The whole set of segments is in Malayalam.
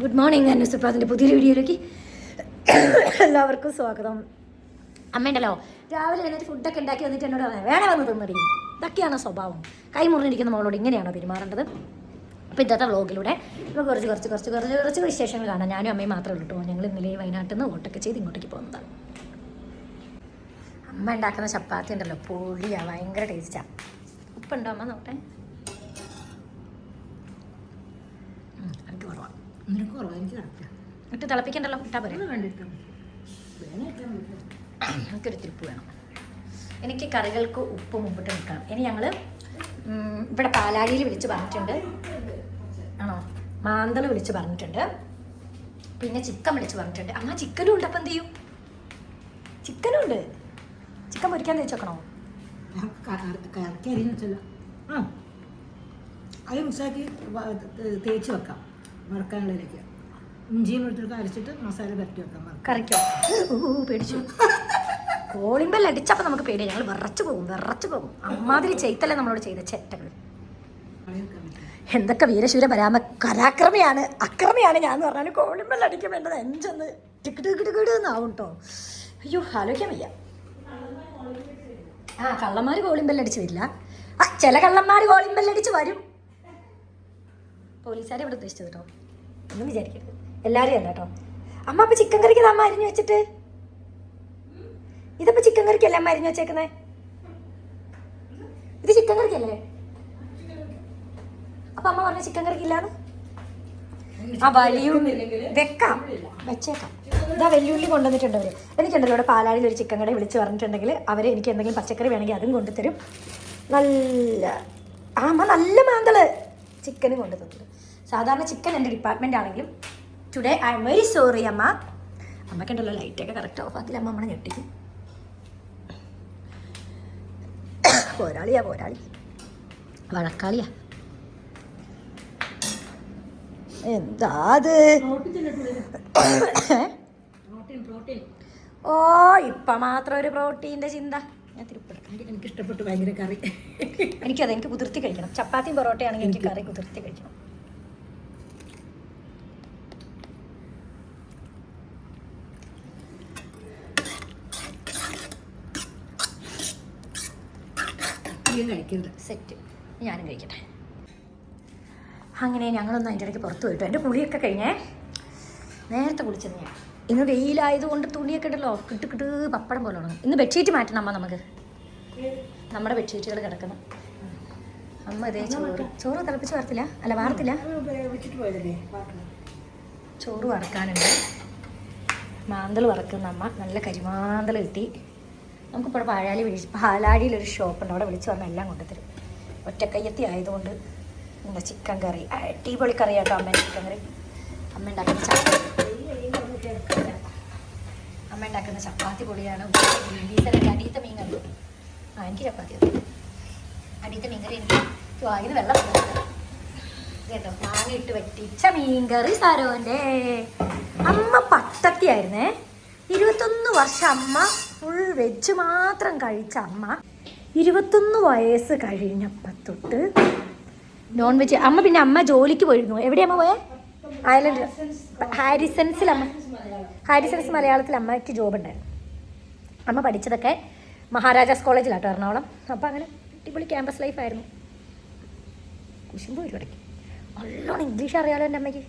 ഗുഡ് മോർണിംഗ് ഞാൻ സുപ്രാതിന്റെ പുതിയൊരു വീഡിയോയിലേക്ക് എല്ലാവർക്കും സ്വാഗതം. അമ്മയുണ്ടല്ലോ രാവിലെ എഴുന്നേറ്റ് ഫുഡൊക്കെ ഉണ്ടാക്കി വന്നിട്ട് എന്നോട് പറയാം വേണേ വന്ന് തിന്നറിയും ഇതൊക്കെയാണ് സ്വഭാവം. കൈ മുറിഞ്ഞിരിക്കുന്ന മോളോട് ഇങ്ങനെയാണോ പെരുമാറേണ്ടത്? അപ്പോൾ ഇന്നത്തെ വ്ളോഗിലൂടെ ഇപ്പോൾ കുറച്ച് കുറച്ച് കുറച്ച് കുറച്ച് കുറച്ച് വിശേഷങ്ങൾ കാണാം. ഞാനും അമ്മയും മാത്രമേ ഉള്ളൂ കേട്ടോ. ഞങ്ങൾ ഇന്നലെ വയനാട്ടിൽ നിന്ന് ഓട്ടൊക്കെ ചെയ്ത് ഇങ്ങോട്ടേക്ക് പോകുന്നതാണ്. അമ്മ ഉണ്ടാക്കുന്ന ചപ്പാത്തി ഉണ്ടല്ലോ പൊളിയാണ് ഭയങ്കര ടേസ്റ്റാണ് ഉപ്പുണ്ടോ അമ്മ നോട്ടെ എനിക്ക് കുറവാണ് നിനക്ക് കുറവാ എനിക്ക് ഇട്ട് തിളപ്പിക്കണ്ടല്ലോ ഇട്ടാ പറയാം വേണേ ഇട്ടാൽ. എനിക്കൊരു തിരുപ്പ് വേണം. എനിക്ക് കറികൾക്ക് ഉപ്പ് മുമ്പിട്ട് നിൽക്കണം. ഇനി ഞങ്ങൾ ഇവിടെ പാലാഴിയിൽ വിളിച്ച് പറഞ്ഞിട്ടുണ്ട്. ആണോ? മാന്തൾ വിളിച്ച് പറഞ്ഞിട്ടുണ്ട്. പിന്നെ ചിക്കൻ വിളിച്ച് പറഞ്ഞിട്ടുണ്ട്. അമ്മ ചിക്കനും ഉണ്ട് അപ്പം എന്ത് ചെയ്യും? ചിക്കനും ഉണ്ട്. ചിക്കൻ പൊരിക്കാൻ തേച്ച് വെക്കണോ? ഞാൻ ക- കറക്കി ആ. അത് മിക്സാക്കി തേച്ച് വെക്കാം. വറക്കാനുള്ളതിലേക്ക്. ഇഞ്ചിയും എടുത്തിട്ട് അരച്ചിട്ട് മസാല പരട്ടി വെക്കാം. കറിക്കോ. ഓ പേടിച്ചു. കോളിമ്പൽ അടിച്ചപ്പോൾ നമുക്ക് പേടിയാ. ഞങ്ങൾ വിറച്ചു പോകും വിറച്ചു പോകും. അമ്മാതിരി ചെയ്തല്ലേ നമ്മളോട് ചെയ്ത പറ്റില്ല. എന്തൊക്കെ വീരശൂര പരാമ കരാക്രമിയാണ് അക്രമിയാണ് ഞാൻ എന്ന് പറഞ്ഞാൽ കോളിമ്പൽ അടിക്കാൻ വേണ്ടത് എഞ്ചെന്ന്. ടിക്ക് ടിക്ക് ടിക്ക് എന്നാവും കേട്ടോ അയ്യോ ആലോചിക്കാൻ വയ്യ. ആ കള്ളന്മാർ കോളിമ്പൽ അടിച്ച് വരില്ല. ആ ചില കള്ളന്മാർ കോളിമ്പൽ അടിച്ച് വരും. പോലീസുകാരെ ഇവിടെ ഉദ്ദേശിച്ചത് കേട്ടോ ഒന്നും വിചാരിക്കരുത്. എല്ലാവരും അല്ല കേട്ടോ. അമ്മ അപ്പൊ ചിക്കൻ കറിക്ക് അമ്മ അരിഞ്ഞു വെച്ചിട്ട്? ഇതിപ്പോ ചിക്കൻ കറിക്കല്ലേ അമ്മ അരിഞ്ഞു വെച്ചേക്കുന്നേ? ഇത് ചിക്കൻ കറിക്കല്ലേ അപ്പൊ അമ്മ പറഞ്ഞ ചിക്കൻ കറിക്കില്ലാന്ന് ആ വലിയുള്ളി വെക്കാം. വെച്ചേക്കാം. ഇതാ വെല്ലുള്ളി കൊണ്ടുവന്നിട്ടുണ്ട് അവർ. എനിക്കുണ്ടല്ലോ ഇവിടെ പാലാടിയിൽ ഒരു ചിക്കൻ കട വിളിച്ച് പറഞ്ഞിട്ടുണ്ടെങ്കിൽ അവർ എനിക്ക് എന്തെങ്കിലും പച്ചക്കറി വേണമെങ്കിൽ അതും കൊണ്ടുതരും. നല്ല ആ അമ്മ നല്ല മാന്തൾ ചിക്കനും കൊണ്ടു തന്നിട്ടുണ്ട് സാധാരണ ചിക്കൻ എന്റെ ഡിപ്പാർട്ട്മെന്റ് ആണെങ്കിലും. Today I M very sorry അമ്മ. അമ്മയ്ക്കുണ്ടല്ലോ ലൈറ്റൊക്കെ കറക്റ്റ് ഓഫ് ആക്കില്ല. അമ്മ നമ്മളെ ഞെട്ടിക്കും. പോരാളിയാ പോരാളി. വഴക്കാളിയാ. എന്താ അത് പ്രോട്ടീൻ പ്രോട്ടീൻ പ്രോട്ടീൻ ഓ ഇപ്പൊ മാത്രം ഒരു പ്രോട്ടീന്റെ ചിന്ത. ഞാൻ തിരുപ്പെടുക്കാം എനിക്ക് എനിക്ക് ഇഷ്ടപ്പെട്ടു ഭയങ്കര കറി. എനിക്കത് എനിക്ക് കുതിർത്തി കഴിക്കണം. ചപ്പാത്തിയും പൊറോട്ടയാണെങ്കിൽ എനിക്ക് കറി കുതിർത്തി കഴിക്കണം. കഴിക്കരുത്. സെറ്റ്. ഞാനും കഴിക്കട്ടെ. അങ്ങനെ ഞങ്ങളൊന്ന് അതിന്റെ ഇടയ്ക്ക് പുറത്ത് പോയിട്ടു. എന്റെ കുളിയൊക്കെ കഴിഞ്ഞേ. നേരത്തെ കുളിച്ചത് ഞാൻ. ഇന്ന് വെയിലായതുകൊണ്ട് തുണിയൊക്കെ ഉണ്ടല്ലോ കിട്ട് കിട്ട് പപ്പടം പോലെ ഉണങ്ങും. ഇന്ന് ബെഡ്ഷീറ്റ് മാറ്റണം അമ്മ നമുക്ക്. നമ്മുടെ ബെഡ്ഷീറ്റുകൾ കിടക്കണം അമ്മ ഇതേ ചോറ്. ചോറ് തിളപ്പിച്ച് വാർത്തില്ല അല്ല വാർത്തില്ല? ചോറ് വറക്കാനുണ്ട്. മാന്തൾ വറക്കുന്ന അമ്മ നല്ല കരിമാന്തൾ കിട്ടി. നമുക്കിപ്പോൾ പാലാഴി വിളിച്ച് പാലാഴിയിൽ ഒരു ഷോപ്പുണ്ട് അവിടെ വിളിച്ച് പറഞ്ഞാൽ എല്ലാം കൊണ്ടുതരും ഒറ്റക്കയ്യത്തി ആയതുകൊണ്ട് എന്താ ചിക്കൻ കറി അടിപൊളി കറി കേട്ടോ അമ്മ ചിക്കൻ കറി അമ്മ ഉണ്ടാക്കുന്ന ചപ്പാത്തി അമ്മ ഉണ്ടാക്കുന്ന ചപ്പാത്തി പൊളിയാണ് അടിയത്തെ മീൻ കറി ആ എനിക്ക് ചപ്പാത്തി അടിയത്തെ മീൻ കറി എനിക്ക് വാങ്ങിയത് വെള്ളം കേട്ടോ വാങ്ങിയിട്ട് വെട്ടിച്ച മീൻകറി സാരോന്റെ. അമ്മ പട്ടത്തിയായിരുന്നേ. ഇരുപത്തൊന്ന് വർഷം അമ്മ ഫുൾ വെജ് മാത്രം കഴിച്ച അമ്മ ഇരുപത്തൊന്ന് വയസ്സ് കഴിഞ്ഞപ്പോൾ തൊട്ട് നോൺ വെജ് അമ്മ പിന്നെ അമ്മ ജോലിക്ക് പോയിരുന്നു. എവിടെയമ്മ അമ്മ പോയേ? ഐലൻഡ് ഹാരിസൺസിൽ അമ്മ. ഹാരിസൺസ് മലയാളത്തിൽ അമ്മയ്ക്ക് ജോബ് ഉണ്ടായിരുന്നു. അമ്മ പഠിച്ചതൊക്കെ മഹാരാജാസ് കോളേജിലാട്ടോ എറണാകുളം. അപ്പോൾ അങ്ങനെ അടിപൊളി ക്യാമ്പസ് ലൈഫായിരുന്നു കുശുമ്പ് ഒരു ഇടയ്ക്ക്. നല്ലോണം ഇംഗ്ലീഷ് അറിയാലോ എന്റെ അമ്മയ്ക്ക്.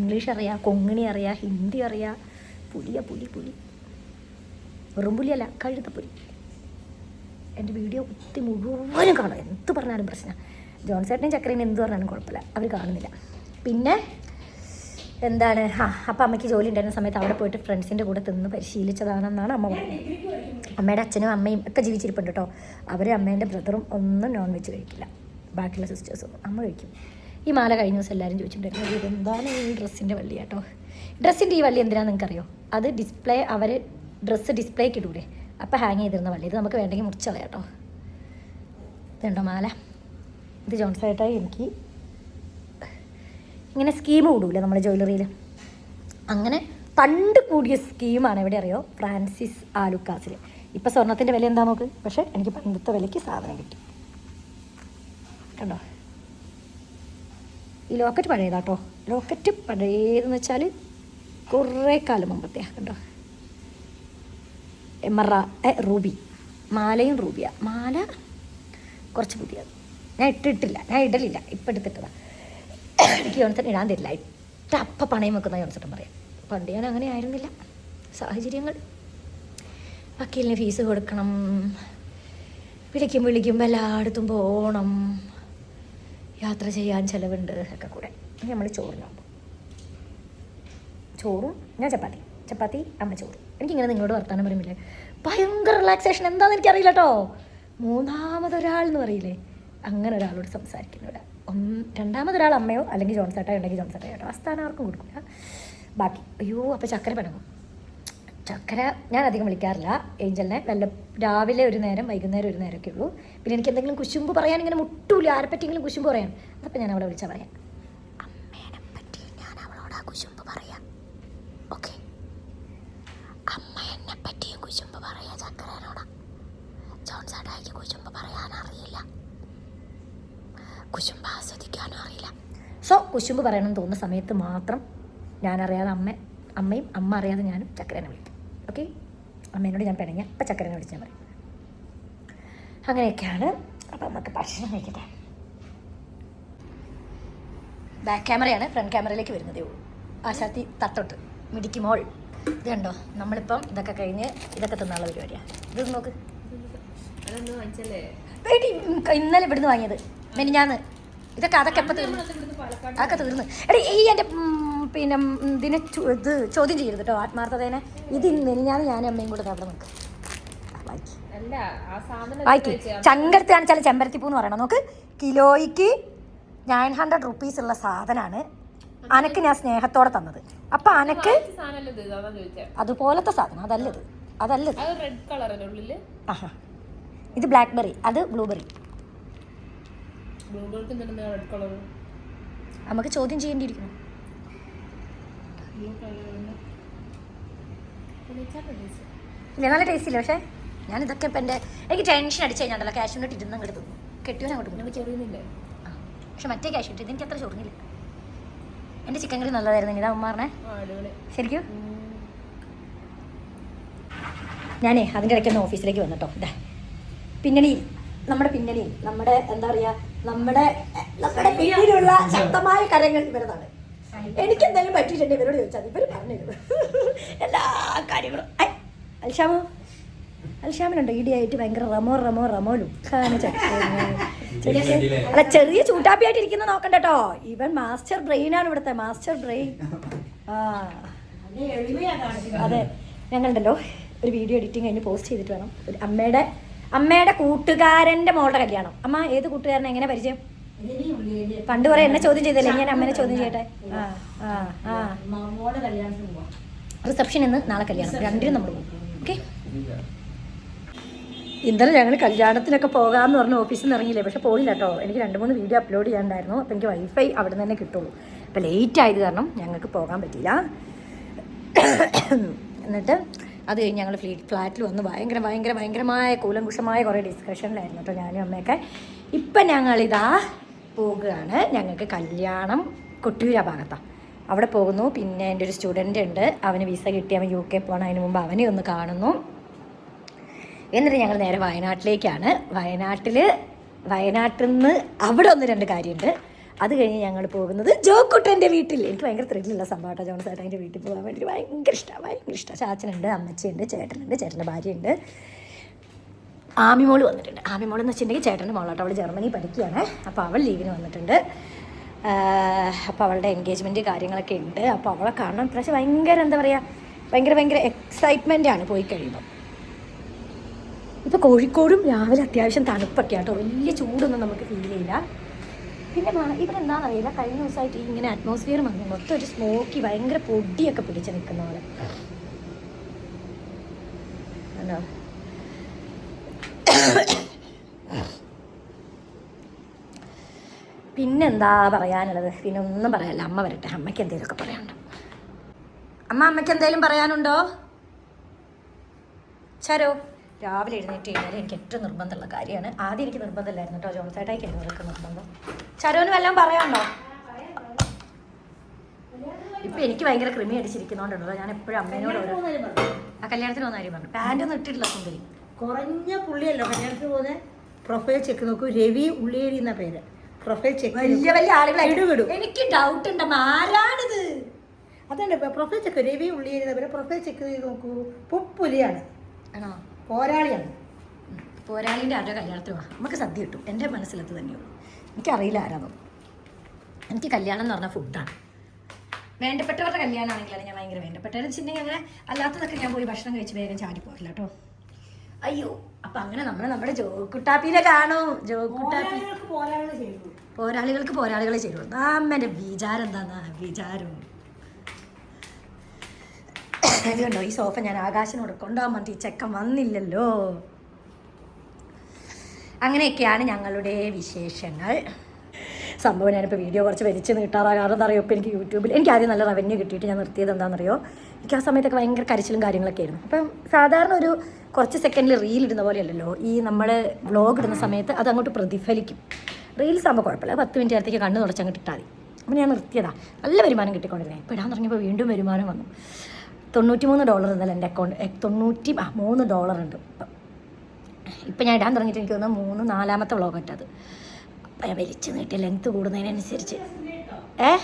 ഇംഗ്ലീഷ് അറിയാം കൊങ്ങിണി അറിയാം ഹിന്ദി അറിയാം. പുലിയ പുലി പുലി. വെറും പുലിയല്ല കഴുതപ്പുലി. എന്റെ വീഡിയോ കുത്തി മുഴുവനും കാണും. എന്ത് പറഞ്ഞാലും പ്രശ്നം. ജോൺസേട്ടനും ചക്രീനും എന്ത് പറഞ്ഞാലും കുഴപ്പമില്ല. അവർ കാണുന്നില്ല. പിന്നെ എന്താണ്? ആ അപ്പം അമ്മയ്ക്ക് ജോലി ഉണ്ടായിരുന്ന സമയത്ത് അവിടെ പോയിട്ട് ഫ്രണ്ട്സിന്റെ കൂടെ തിന്ന് പരിശീലിച്ചതാണെന്നാണ് അമ്മ പറഞ്ഞത്. അമ്മയുടെ അച്ഛനും അമ്മയും ഒക്കെ ജീവിച്ചിരിപ്പുണ്ട് കേട്ടോ. അവരെ അമ്മേന്റെ ബ്രദറും ഒന്നും നോൺ വെജ് കഴിക്കില്ല. ബാക്കിയുള്ള സിസ്റ്റേഴ്സും അമ്മ കഴിക്കും. ഈ മാല കഴിഞ്ഞ ദിവസം എല്ലാവരും ചോദിച്ചിട്ടുണ്ടായിരുന്നു ഇതെന്താണ് ഈ ഡ്രസ്സിന്റെ വള്ളി കേട്ടോ ഡ്രസ്സിന്റെ ഈ വള്ളി എന്തിനാണെന്ന് നിങ്ങൾക്കറിയോ? അത് ഡിസ്പ്ലേ അവർ ഡ്രസ്സ് ഡിസ്പ്ലേക്ക് ഇടൂലേ? അപ്പോൾ ഹാങ് ചെയ്തിരുന്ന വള്ളി ഇത് നമുക്ക് വേണ്ടെങ്കിൽ മുറിച്ചളയാം കേട്ടോ. ഇതുണ്ടോ മാല? ഇത് ജോൺസായിട്ടായി എനിക്ക്. ഇങ്ങനെ സ്കീം കൂടൂലേ നമ്മുടെ ജ്വല്ലറിയിൽ അങ്ങനെ പണ്ട് കൂടിയ സ്കീമാണ് എവിടെ അറിയോ? ഫ്രാൻസിസ് ആലുക്കാസിൽ ഇപ്പം സ്വർണത്തിന്റെ വില എന്താ നോക്ക്? പക്ഷേ എനിക്ക് പണ്ടത്തെ വിലയ്ക്ക് സാധനം കിട്ടി. കണ്ടോ? ഈ ലോക്കറ്റ് പഴയതാട്ടോ. ലോക്കറ്റ് പഴയതെന്ന് വെച്ചാൽ കുറേ കാലം മുമ്പത്തെയാണ് കണ്ടോ? എമറ ഏ റൂബി. മാലയും റൂബിയ. മാല കുറച്ച് പുതിയത്. ഞാൻ ഇട്ടിട്ടില്ല. ഞാൻ ഇടലില്ല. ഇപ്പം എടുത്തിട്ടതാണ് എനിക്ക് യോൺസൺ ഇടാൻ തരില്ല. ഇട്ട അപ്പം പണയം വെക്കുന്ന യോൺസട്ടൻ പറയാം. പണ്ട് ഞാൻ അങ്ങനെ ആയിരുന്നില്ല. സാഹചര്യങ്ങൾ. വക്കീലിന് ഫീസ് കൊടുക്കണം. വിളിക്കും വിളിക്കും. എല്ലായിടത്തും പോകണം യാത്ര ചെയ്യാൻ ചിലവുണ്ട്. ഒക്കെ കൂടെ. നമ്മൾ ചോറിനാകുമ്പോൾ ചോറും ഞാൻ ചപ്പാത്തി. ചപ്പാത്തി അമ്മ ചോറ്. എനിക്കിങ്ങനെ നിങ്ങളോട് വർത്താനം പറയുമ്പോൾ ഭയങ്കര റിലാക്സേഷൻ എന്താണെന്ന് എനിക്കറിയില്ല കേട്ടോ മൂന്നാമതൊരാൾ എന്ന് പറയില്ലേ. അങ്ങനെ ഒരാളോട് സംസാരിക്കുന്നവിടെ രണ്ടാമതൊരാൾ അമ്മയോ അല്ലെങ്കിൽ ജോൺസേട്ടായോ ഉണ്ടെങ്കിൽ ജോൺസേട്ടായോ കേട്ടോ ആ സ്ഥാനം ആർക്കും കൊടുക്കില്ല ബാക്കി അയ്യോ അപ്പോൾ ചക്കര പിണങ്ങും. ചക്കര ഞാൻ അധികം വിളിക്കാറില്ല. ഏഞ്ചലിനെ നല്ല രാവിലെ ഒരു നേരം വൈകുന്നേരം ഒരു നേരമൊക്കെ ഉള്ളൂ. പിന്നെ എനിക്ക് എന്തെങ്കിലും കുശുമ്പ് പറയാൻ ഇങ്ങനെ മുട്ടൂല. ആരെ പറ്റിയെങ്കിലും കുശുമ്പ് പറയാൻ. അതപ്പോൾ ഞാൻ അവിടെ വിളിച്ചാൽ പറയാം അമ്മേനെ പറ്റി ഞാൻ അവളോട് ആ കുശുമ്പ് പറയാം ഓക്കെ അമ്മ എന്നെ പറ്റിയും കുശുമ്പ് പറയാ ചക്കരനോടാ ജോൺസാട്ടായിക്ക് കുശുമ്പ് പറയാൻ അറിയില്ല കുശുമ്പ് ആസ്വദിക്കാനും അറിയില്ല സോ കുശുമ്പ് പറയണമെന്ന് തോന്നുന്ന സമയത്ത് മാത്രം ഞാനറിയാതെ അമ്മ അമ്മയും അമ്മ അറിയാതെ ഞാനും ചക്കരനെ വിളിക്കും. ഓക്കെ അമ്മേനോട് ഞാൻ പിണങ്ങിയ അപ്പം ചക്കരനെ വിളിച്ചാൽ മതി അങ്ങനെയൊക്കെയാണ്. അപ്പം നമുക്ക് ഭക്ഷണം കഴിക്കട്ടെ. ബാക്ക് ക്യാമറയാണ് ഫ്രണ്ട് ക്യാമറയിലേക്ക് വരുന്നതേ ഉള്ളൂ. ആശാത്തി തട്ടോട്ട്. മിടിക്കുമോൾ ഇത് കണ്ടോ? നമ്മളിപ്പം ഇതൊക്കെ കഴിഞ്ഞ് ഇതൊക്കെ തിന്നാനുള്ള പരിപാടിയാണ് ഇത് നോക്ക്. ഇന്നലെ ഇവിടുന്ന് വാങ്ങിയത്. മെനിഞ്ഞാന്ന്. ഇതൊക്കെ അതൊക്കെ എപ്പോൾ തീർന്നു? അതൊക്കെ തീർന്നു. എടി ഈ എന്റെ പിന്നെ ഇതിനെ ഇത് ചോദ്യം ചെയ്യരുത് കേട്ടോ ആത്മാർത്ഥതേനെ. ഇത് മെനിഞ്ഞാന്ന് ഞാനും അമ്മയും കൂടെ അവിടെ നോക്ക്. വായിക്ക്. ചങ്കടുത്ത് കാണിച്ചാൽ ചെമ്പരത്തിപ്പൂ എന്ന് പറയണം. നോക്ക്. കിലോയ്ക്ക് നയൻ ഹൺഡ്രഡ് റുപ്പീസ് ഉള്ള സാധനമാണ് അനക്ക് ഞാൻ സ്നേഹത്തോടെ തന്നത്. അപ്പം അനക്ക് അതുപോലത്തെ സാധനം. അതല്ലത്. അതല്ലത്. ഇത് ബ്ലാക്ക്ബെറി അത് ബ്ലൂബെറി എന്തിനാ റെഡ് കളർ നമുക്ക് ചോദ്യം ചെയ്യേണ്ടിയിരിക്കുന്നു. ഇല്ല നല്ല ടേസ്റ്റ് ഇല്ല പക്ഷേ ഞാൻ ഇതൊക്കെ ഇപ്പം എന്റെ എനിക്ക് ടെൻഷൻ അടിച്ച് കഴിഞ്ഞാൽ ക്യാഷ് ഇട്ട് ഇരുന്ന് അങ്ങോട്ട് തിന്നു. കെട്ടിയോനെ അങ്ങോട്ട് തിന്നു ചെറിയുന്നില്ലേ? ആ പക്ഷെ മറ്റേ ക്യാഷ് കിട്ടിയത് എനിക്ക് അത്ര ചൊറിഞ്ഞില്ല എന്റെ ചിക്കൻ കറി നല്ലതായിരുന്നു ഇതാ ഉമ്മാറിനെ. ശരിക്കും? ഞാനേ അതിന്റെ ഇടയ്ക്ക് ഒന്ന് ഓഫീസിലേക്ക് വന്നിട്ടോ ഇതാ പിന്നണിയിൽ നമ്മുടെ പിന്നണിയിൽ നമ്മുടെ എന്താ പറയുക നമ്മുടെ നമ്മുടെ പിന്നിലുള്ള ശക്തമായ കരങ്ങൾ ഇവരതാണ് എനിക്ക് എന്തെങ്കിലും പറ്റിയിട്ടുണ്ട് ഇവരോട് ചോദിച്ചാൽ ഇവർ പറഞ്ഞു എല്ലാ കാര്യങ്ങളും. അൽഷാമോ? അൽഷാമിനുണ്ട്? ആയിട്ട് ഭയങ്കര റമോ റമോ റമോ ലുക്കാണ് അല്ല ചെറിയ ചൂട്ടാപ്പിയായിട്ട് ഇരിക്കുന്ന നോക്കണ്ട കേട്ടോ. ഇവൻ മാസ്റ്റർ ബ്രെയിൻ ആണ് ഇവിടുത്തെ മാസ്റ്റർ ബ്രെയിൻ. ആ. അതെ ഞങ്ങളുണ്ടല്ലോ. ഒരു വീഡിയോ എഡിറ്റിംഗ് കഴിഞ്ഞ് പോസ്റ്റ് ചെയ്തിട്ട് വേണം. ഒരു അമ്മയുടെ അമ്മയുടെ കൂട്ടുകാരന്റെ മോളുടെ കല്യാണം. അമ്മ ഏത് കൂട്ടുകാരനെ? എങ്ങനെ പരിചയം? പണ്ട് കുറെ എന്നെ ചോദ്യം ചെയ്തല്ലേ? ഞാൻ അമ്മനെ ചോദ്യം ചെയ്യട്ടെ? റിസപ്ഷൻ ഇന്ന് നാളെ കല്യാണം. രണ്ടിനും നമ്മൾ പോകും. ഓക്കെ ഇന്നലെ ഞങ്ങൾ കല്യാണത്തിനൊക്കെ പോകാമെന്ന് പറഞ്ഞ് ഓഫീസിൽ നിന്ന് ഇറങ്ങിയില്ലേ? പക്ഷെ പോയില്ല കേട്ടോ. എനിക്ക് രണ്ട് മൂന്ന് വീഡിയോ അപ്ലോഡ് ചെയ്യാണ്ടായിരുന്നു അപ്പോൾ എനിക്ക് വൈഫൈ അവിടെ നിന്ന് തന്നെ കിട്ടുള്ളൂ. അപ്പോൾ ലേറ്റ് ആയത് കാരണം ഞങ്ങൾക്ക് പോകാൻ പറ്റിയില്ല. എന്നിട്ട് അത് കഴിഞ്ഞ് ഞങ്ങൾ ഫ്ലീ ഫ്ലാറ്റിൽ വന്ന്. ഭയങ്കര ഭയങ്കര ഭയങ്കരമായ കൂലങ്കുഷമായ കുറേ ഡിസ്കഷനിലായിരുന്നു കേട്ടോ ഞാനും അമ്മയൊക്കെ. ഇപ്പം ഞങ്ങളിതാ പോകുകയാണ് ഞങ്ങൾക്ക് കല്യാണം കൊട്ടിയൂര ഭാഗത്താണ് അവിടെ പോകുന്നു. പിന്നെ എന്റെ ഒരു സ്റ്റുഡന്റ് ഉണ്ട്. അവന് വിസ കിട്ടി. അവൻ യു കെ പോകണം അതിന് മുമ്പ് അവനെ ഒന്ന് കാണുന്നു. എന്നിട്ട് ഞങ്ങൾ നേരെ വയനാട്ടിലേക്കാണ്. വയനാട്ടിൽ വയനാട്ടിൽ നിന്ന് അവിടെ ഒന്ന് രണ്ട് കാര്യമുണ്ട്. അത് കഴിഞ്ഞ് ഞങ്ങൾ പോകുന്നത് ജോക്കുട്ടന്റെ വീട്ടിൽ എനിക്ക് ഭയങ്കര ത്രില്ലുള്ള സംഭവം കേട്ടോ ജോൺസ് എന്റെ വീട്ടിൽ പോകാൻ വേണ്ടി ഭയങ്കര ഇഷ്ടമാണ് ഭയങ്കര ഇഷ്ടമാണ് ചാച്ചനുണ്ട് അമ്മച്ചിയുണ്ട് ചേട്ടനുണ്ട് ചേട്ടന്റെ ഭാര്യയുണ്ട്. ആമിമോൾ വന്നിട്ടുണ്ട്. ആമിമോൾ എന്ന് വെച്ചിട്ടുണ്ടെങ്കിൽ ചേട്ടന്റെ മോളാട്ടോ. അവൾ ജർമ്മനി പഠിക്കുകയാണ്. അപ്പോൾ അവൾ ലീവിന് വന്നിട്ടുണ്ട്. അപ്പോൾ അവളുടെ എൻഗേജ്മെന്റ് കാര്യങ്ങളൊക്കെ ഉണ്ട്. അപ്പോൾ അവളെ കാണണം. പക്ഷേ ഭയങ്കര എന്താ പറയുക ഭയങ്കര ഭയങ്കര എക്സൈറ്റ്മെന്റാണ് പോയി കഴിയുമ്പോൾ ഇപ്പോൾ കോഴിക്കോടും രാവിലെ അത്യാവശ്യം തണുപ്പൊക്കെ ആട്ടോ വലിയ ചൂടൊന്നും നമുക്ക് ഫീൽ ചെയ്യില്ല. പിന്നെ ഇവിടെ എന്താണെന്ന് അറിയില്ല കഴിഞ്ഞ ദിവസമായിട്ട് ഇങ്ങനെ അറ്റ്മോസ്ഫിയർ വന്നു മൊത്തം ഒരു സ്മോക്കി ഭയങ്കര പൊടിയൊക്കെ പിടിച്ച് നിൽക്കുന്ന പോലെ. ആണോ പിന്നെന്താ പറയാനുള്ളത്? പിന്നെ ഒന്നും പറയാനില്ല അമ്മ വരട്ടെ. അമ്മയ്ക്ക് എന്തെങ്കിലുമൊക്കെ പറയാനുണ്ടോ? അമ്മ അമ്മയ്ക്ക് എന്തെങ്കിലും പറയാനുണ്ടോ? ചരോ? രാവിലെ എഴുന്നേറ്റ് കഴിഞ്ഞാൽ എനിക്ക് ഏറ്റവും നിർബന്ധമുള്ള കാര്യമാണ്. ആദ്യം എനിക്ക് നിർബന്ധമില്ലായിരുന്നു കേട്ടോ. ജോൺസേട്ടായിക്ക് എന്തെങ്കിലും നിർബന്ധം. ചരോന് വല്ലതും പറയാനുണ്ടോ? ഇപ്പൊ എനിക്ക് ഭയങ്കര കൃമി അടിച്ചിരിക്കുന്നോണ്ടല്ലോ ഞാൻ എപ്പോഴും അമ്മേനോട് ഓരോ ആ കല്യാണത്തിന് വന്ന കാര്യം പറഞ്ഞു. പാന്റ് ഒന്നും ഇട്ടിട്ടില്ല സുന്ദരി. കുറഞ്ഞ പുള്ളിയല്ലോ കല്യാണത്തിന് പോകുന്നത് പ്രൊഫൈൽ ചെക്ക് നോക്കൂ. രവി ഉള്ളിയേരി എന്ന പേര്. പ്രൊഫൈൽ ചെക്ക് വലിയ വലിയ ആളുകളായിട്ട് ഇടും, ഇടും. എനിക്ക് ഡൗട്ട് ഉണ്ട് ആരാണിത്? അതുണ്ട് പ്രൊഫൈൽ ചെക്ക് രവി ഉള്ളിയേരി എന്ന പേര് പ്രൊഫൈൽ ചെക്ക് ചെയ്ത് നോക്കൂ. പുപ്പുലിയാണ്. ആണോ? പോരാളിയാണ്. പോരാളിന്റെ ആരുടെ കല്യാണത്തിന് നമുക്ക് സദ്യ കിട്ടും. എന്റെ മനസ്സിലത് തന്നെയുള്ളൂ. എനിക്കറിയില്ല ആരാണോ എനിക്ക് കല്യാണം എന്ന് പറഞ്ഞാൽ ഫുഡാണ് വേണ്ടപ്പെട്ടവരുടെ കല്യാണമാണെങ്കിലാണ് ഞാൻ ഭയങ്കര വേണ്ടപ്പെട്ടവരെന്ന് വെച്ചിട്ടുണ്ടെങ്കിൽ അങ്ങനെ അല്ലാത്തതൊക്കെ ഞാൻ പോയി ഭക്ഷണം കഴിച്ച് വേഗം ചാടി പോരില്ല കേട്ടോ. അയ്യോ അപ്പൊ അങ്ങനെ നമ്മൾ നമ്മുടെ ജോക്കുട്ടാപ്പിനെ കാണോ. ജോക്കുട്ടാപ്പി പോരാളികൾക്ക് പോരാളികളെ ചേരുള്ളൂ അമ്മന്റെ വിചാരം എന്താന്നാ? വിചാരം. അതുകൊണ്ടോ കണ്ടോ ഈ സോഫ ഞാൻ ആകാശിനോട് കൊണ്ടുപോകാൻ വേണ്ടി ചെക്കൻ വന്നില്ലല്ലോ. അങ്ങനെയൊക്കെയാണ് ഞങ്ങളുടെ വിശേഷങ്ങൾ. സംഭവം ഞാനിപ്പോൾ വീഡിയോ കുറച്ച് വലിച്ച് നീട്ടാറാ കാരണം എന്താ പറയുക ഇപ്പോൾ എനിക്ക് യൂട്യൂബിൽ എനിക്ക് ആദ്യം നല്ല റവന്യൂ കിട്ടിയിട്ട് ഞാൻ നിർത്തിയത് എന്താണെന്നറിയോ? എനിക്ക് ആ സമയത്തൊക്കെ ഭയങ്കര കരച്ചിലും കാര്യങ്ങളൊക്കെ ആയിരുന്നു. അപ്പം സാധാരണ ഒരു കുറച്ച് സെക്കൻഡിൽ റീൽ ഇടുന്ന പോലെയല്ലല്ലോ? ഈ നമ്മൾ വ്ളോഗ് ഇടുന്ന സമയത്ത് അത് അങ്ങോട്ട് പ്രതിഫലിക്കും. റീൽസ് ആകുമ്പോൾ കുഴപ്പമില്ല. പത്ത് മിനിറ്റ് നേരത്തേക്ക് കണ്ണ് തുടച്ച് അങ്ങോട്ട് ഇട്ടാൽ മതി. അപ്പം ഞാൻ നിർത്തിയതാ. നല്ല വരുമാനം കിട്ടിക്കൊണ്ടിരുന്നത് ഇപ്പോൾ ഇടാൻ തുടങ്ങിയപ്പോൾ വീണ്ടും വരുമാനം വന്നു. തൊണ്ണൂറ്റി മൂന്ന് ഡോളർ ഇന്നലെ എന്റെ അക്കൗണ്ട് തൊണ്ണൂറ്റി മൂന്ന് ഡോളർ ഉണ്ട്. ഇപ്പം ഇപ്പം ഞാൻ ഇടാൻ തുടങ്ങിയിട്ട് എനിക്ക് തോന്നുന്നു മൂന്ന് നാലാമത്തെ വ്ളോഗ് അത്. അപ്പം ഞാൻ വലിച്ചു നീട്ടി ലെങ്ത്ത് കൂടുന്നതിനനുസരിച്ച്. ഏ?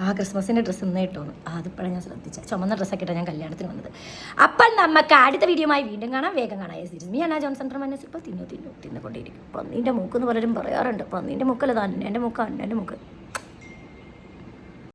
ആ ക്രിസ്മസിന്റെ ഡ്രസ്സ് ഇന്നേ ഇട്ടോന്ന് അതിപ്പോഴാണ് ഞാൻ ശ്രദ്ധിച്ച ചുമന്ന ഡ്രസ്സൊക്കെ ഇട്ടാണ് ഞാൻ കല്യാണത്തിന് വന്നത്. അപ്പം നമുക്ക് അടുത്ത വീഡിയോമായി വീണ്ടും കാണാം. വേഗം കാണാം. സീരീസ് മീ അനാ ജോൺസൺ മനസ്സിൽ ഇപ്പോൾ തിന്നു തിന്നു തിന്നുകൊണ്ടിരിക്കും. പന്നീന്റെ മൂക്കെന്ന് പലരും പറയാറുണ്ട്. പന്നീന്റെ മൂക്കല്ല? തന്നെ എന്റെ അന്നേന്റെ എന്റെ മൂക്ക്.